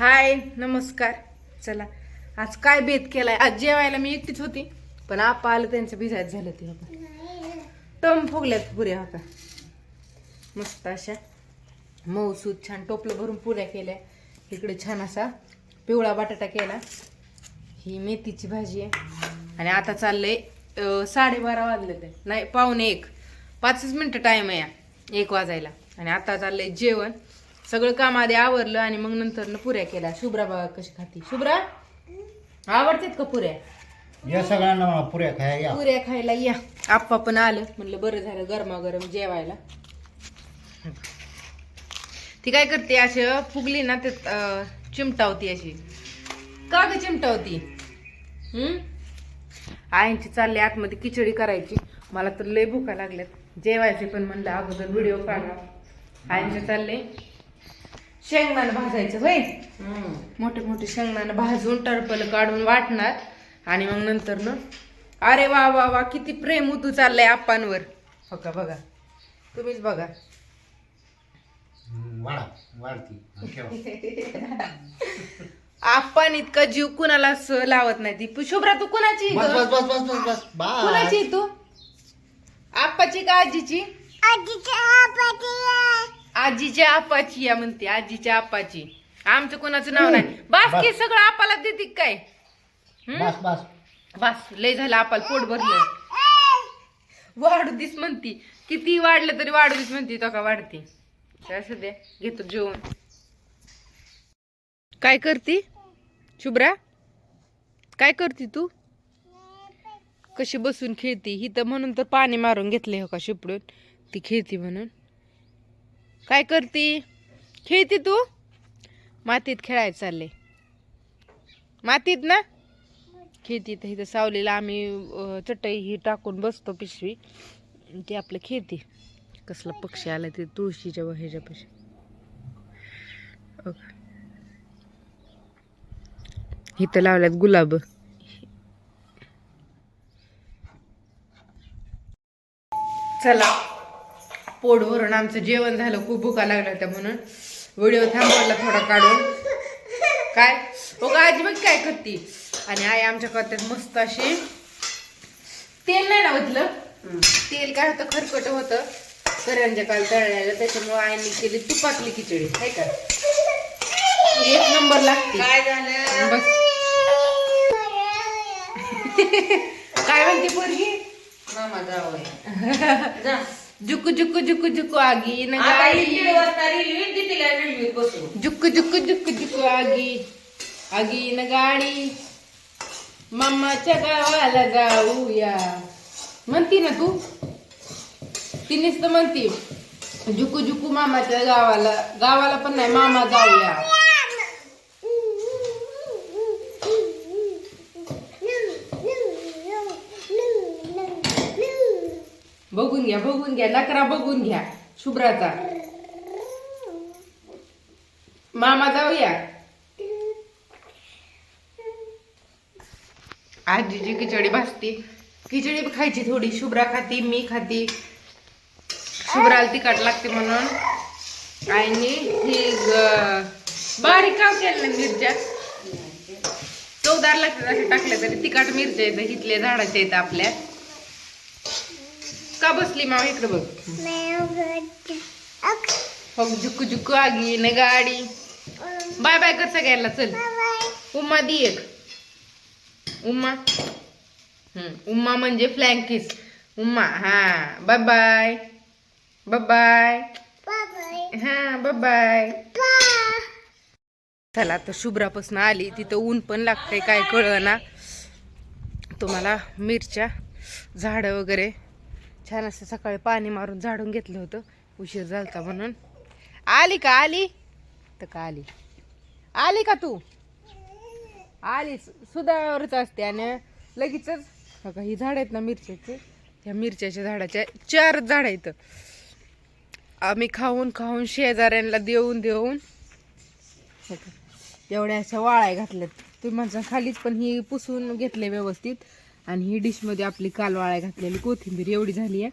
हाय नमस्कार. चला आज काय बेत केलाय? आज जेवायला मी एकटीच होती पण आपा आलं त्यांचं भिजायच झालं ते होता टम फुगल्यात पुऱ्या होता मस्त अशा. मऊसूद छान टोपलं भरून पुऱ्या केल्या. इकडे छान असा पिवळा बटाटा केला. ही मेथीची भाजी आहे. आणि आता चाललंय साडेबारा वाजले ते. नाही पावणे एक. पाचच मिनटं टाईम आहे या, एक वाजायला. आणि आता चाललंय जेवण. सगळं काम आधी आवरलं आणि मग नंतर पुऱ्या केल्या. शुभ्रा बघा कशी खाती. शुभ्रा? आवडतात का पुऱ्या? या सगळ्यांना मला पुऱ्या खाया या. पुऱ्या खायला या. आप्पा पण आलं. म्हणलं बरं झालं गरमागरम जेवायला. ती काय करते अशी फुगली ना ते चिमटावती अशी. का ग चिमटावती? हम्म आईंची चालली आतमध्ये खिचडी करायची. मला तर लय भुका लागल्यात. जेवायचे पण म्हणलं अगोदर व्हिडिओ काढा आईंचे चालले. शेंगदाणं भाजायचं होय? मोठे मोठे शेंगदाणं भाजून टरपल काढून वाटणार. आणि मग नंतर ना अरे वा वा वा किती प्रेम उतू चाललंय आप्पांवर. हो का बघा. तुम्हीच बघा. आपण इतका जीव कुणाला स- लावत नाही. ती शुभ्रा तू कुणाची बस ग? बस बस बस बस बस. बस कुणाची तू? आप्पाची का आजीची? आजीच्या आपाची या म्हणते आजीच्या आपाची. आमचं कोणाचं नाव नाही. बास की सगळं आपाला देते काय? बस बस. बस लय झालं आपाला पोट भरलं. वाढू दिस म्हणती. किती वाढलं तरी वाढू दिस म्हणती तो का वाढते. असं दे घेतो जेवण काय करती? शुभ्रा? काय करती तू? कशी बसून खेळती? ही तर म्हणून तर पाणी मारून घेतले हो का शिपडून? ती खेळती म्हणून. काय करती? खेळती तू? मातीत खेळायला चालले. मातीत ना? खेळती तर इथं सावलीला आम्ही चटई ही टाकून बसतो पिशवी. ती आपलं खेळते. कसला पक्षी आला ते तुळशीच्या व पक्षी अग. इथं लावल्यात गुलाब. चला. पोट भरून आमचं जेवण झालं खूप भुका लागल्या होत्या म्हणून. व्हिडिओ थांबवला थोडा काढून. काय? हो का आजी बघ काय करते. आणि आई आमच्या करतात मस्त अशी. तेल नाही ना ओतलं तेल काय होतं? खरकट होतं. करंजा काल तळलेलं त्याच्यामुळे आईने केली तुपातली खिचडी. आहे का? एक नंबर लागते. काय झालं? बस. काय म्हणते पोरगी? मामा जावं जा. जुकू जुकू जुकू जुकू आगी न जुक्कू जुक्कू जुक्कू जुक्कू आगी आगी न गाडी मामाच्या गावाला जाऊया. म्हणती ना तू? तिनेच तर म्हणती जुकू जुकू मामाच्या गावाला गावाला पण नाही मामा जाऊया. बघून घ्या बघून घ्या नकरा बघून घ्या शुभ्राचा. मामा जाऊया. आजीची खिचडी भासती खिचडी खायची थोडी शुभ्रा खाती मी खाती. शुभ्राला तिखट लागते म्हणून. आणि ही बारीक काम केलं मिरच्या. चौदार लागतात असे टाकल्या तरी तिखट मिरच्या आहेत इथल्या झाडाच्या आहेत आपल्या. का बसली मामा इकडे बघ? हो जुक्कू जुक्कू आगी न गाडी. बाय बाय कर सगळ्यांना चल. उम्मा दी एक. उम्मा हम्म, उम्मा म्हणजे फ्लँकिस उम्मा हा बाय बाय बाय बाय हा बाय बाय. चला आता शुभ्रापासून आली. तिथं ऊन पण लागतंय काय कळ ना तुम्हाला मिरच्या झाडं वगैरे छान असं सकाळी पाणी मारून झाडून घेतलं होतं. उशीर झालता म्हणून. आली का आली? तर का आली? आली का तू? आली सुदावरच असते आणि लगेचच बघा ही झाड आहेत ना मिरच्याचे ह्या मिरच्याच्या झाडाच्या चार झाड आहेत. आम्ही खाऊन खाऊन शेजाऱ्यांना देऊन देऊन एवढ्या अशा वाळ्या घातल्यात. तुम्ही म्हणता खालीच पण ही पुसून घेतले व्यवस्थित. आणि ही डिशमध्ये आपली कालवाळ्या घातलेली कोथिंबीर एवढी झाली आहे.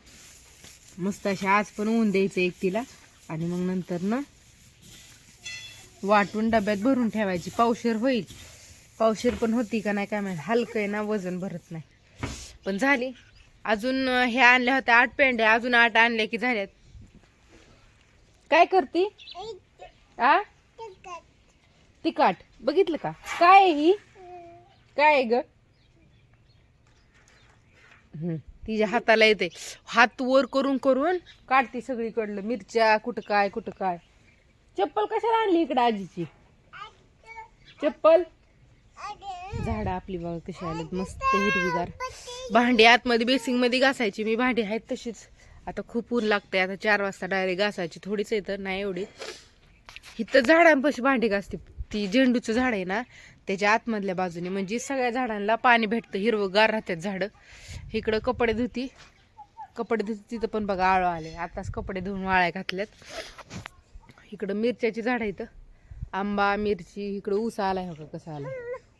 मस्त अशी आज पण ऊन द्यायचं एक तिला आणि मग नंतर ना वाटून डब्यात भरून ठेवायची. पावशेर होईल. पावशेर पण होती का नाही काय माहिती. हलकं आहे ना वजन भरत नाही. पण झाली. अजून हे आणल्या होत्या आठ पेंड्या अजून आठ आणल्या की झाल्यात. काय करती? आ? तिकाट बघितलं का? काय ही? काय आहे ग? तिच्या हाताला येते. हात वर करून करून काढते सगळीकडलं. मिरच्या कुठं काय कुठं काय. चप्पल कशाला आणली इकडं आजीची? चप्पल? झाडं आपली बाबा कशी आली मस्त हिरवीगार. भांडी आतमध्ये बेसिंगमध्ये घासायची. मी भांडी आहेत तशीच. आता खूप ऊन लागते आता चार वाजता डायरेक्ट घासायची. थोडीच येतं नाही एवढी. इथं झाडांपाशी भांडी घासते. ती झेंडूचं झाड आहे ना त्याच्या आतमधल्या बाजूने. म्हणजे सगळ्या झाडांना पाणी भेटतं. हिरवंगार राहतात झाडं. इकडं कपडे धुती. कपडे धुती तिथं पण बघा आळू आले. आताच कपडे धुवून वाळ्या घातल्यात. इकडं मिरच्याची झाडं इथं आंबा मिरची इकडं ऊस आलाय आहे का कसा आलाय.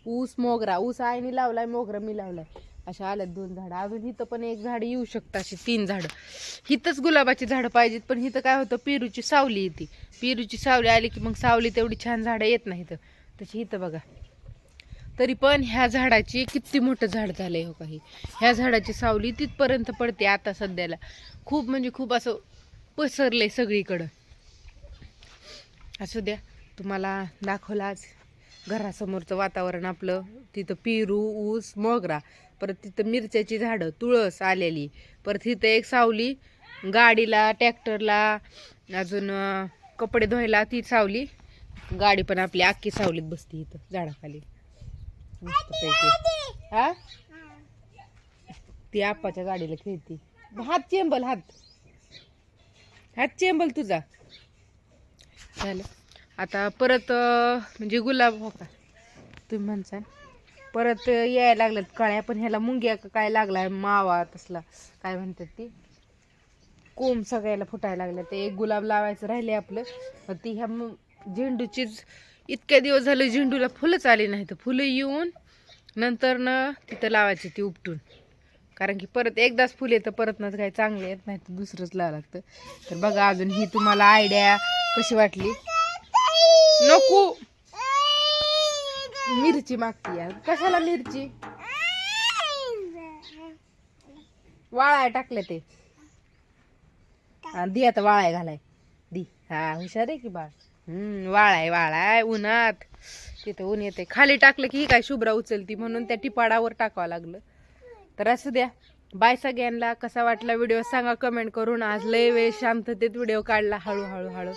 ऊस मोगरा. ऊस आईने लावलाय मोगरा मी लावलाय. अशा आल्यात दोन झाडं. अजून इथं पण एक झाड येऊ शकतं अशी तीन झाडं. हिथंच गुलाबाची झाडं पाहिजेत पण हिथं काय होतं पेरूची सावली येते. पेरूची सावली आली की मग सावली तेवढी छान झाडं येत नाही इथं तशी इथं बघा. तरी पण ह्या झाडाची किती मोठं झाड झालंय हो काही. ह्या झाडाची सावली तिथपर्यंत पडते आता सध्याला. खूप म्हणजे खूप असं पसरलंय सगळीकडं. असू द्या तुम्हाला दाखवलं आज घरासमोरचं वातावरण आपलं. तिथं पेरू ऊस मोगरा परत तिथं मिरच्याची झाडं तुळस आलेली. परत तिथं एक सावली गाडीला ट्रॅक्टरला अजून कपडे धुवायला ती सावली. गाडी पण आपली अख्खी सावलीत बसते इथं झाडाखाली. मस्तपैकी हा? ती आप्पाच्या गाडीला खेळती. हात चेंबल हात. हात चेंबल तुझा. झालं. आता परत म्हणजे गुलाब हो का? तुम्ही म्हणसाल. परत यायला लागल्यात कळ्या पण ह्याला मुंग्या का काय लागलाय? मावा तसला. काय म्हणतात ती? कोंब सगळ्याला फुटायला लागल्या ते एक गुलाब लावायचं राहिले आपलं. ती ह्या झेंडूचीच इतक्या दिवस झाले झेंडूला फुलंच आली नाही. तर फुलं येऊन नंतर न तिथं लावायची ती उपटून. कारण की परत एकदाच फुल येतं परत नाच काही चांगले येत नाही तर दुसरंच लावं लागतं. तर बघा अजून ही तुम्हाला आयडिया कशी वाटली? नको. मिरची मागती यार. कशाला मिरची? वाळाय टाकले ते. हा, दी आता वाळाय घालाय. दी. हा हुशार आहे की बाळ? हम्म वाळाय वाळाय उन्हात. तिथं ऊन येते खाली टाकलं की ही काय शुभ्रा उचलती म्हणून त्या टिपाडावर टाकावं लागलं. तर असू द्या. बाय सगळ्यांना. कसा वाटला व्हिडिओ सांगा. कमेंट करून. आज लय वेळ शांततेत व्हिडिओ काढला. हळूहळू हळू.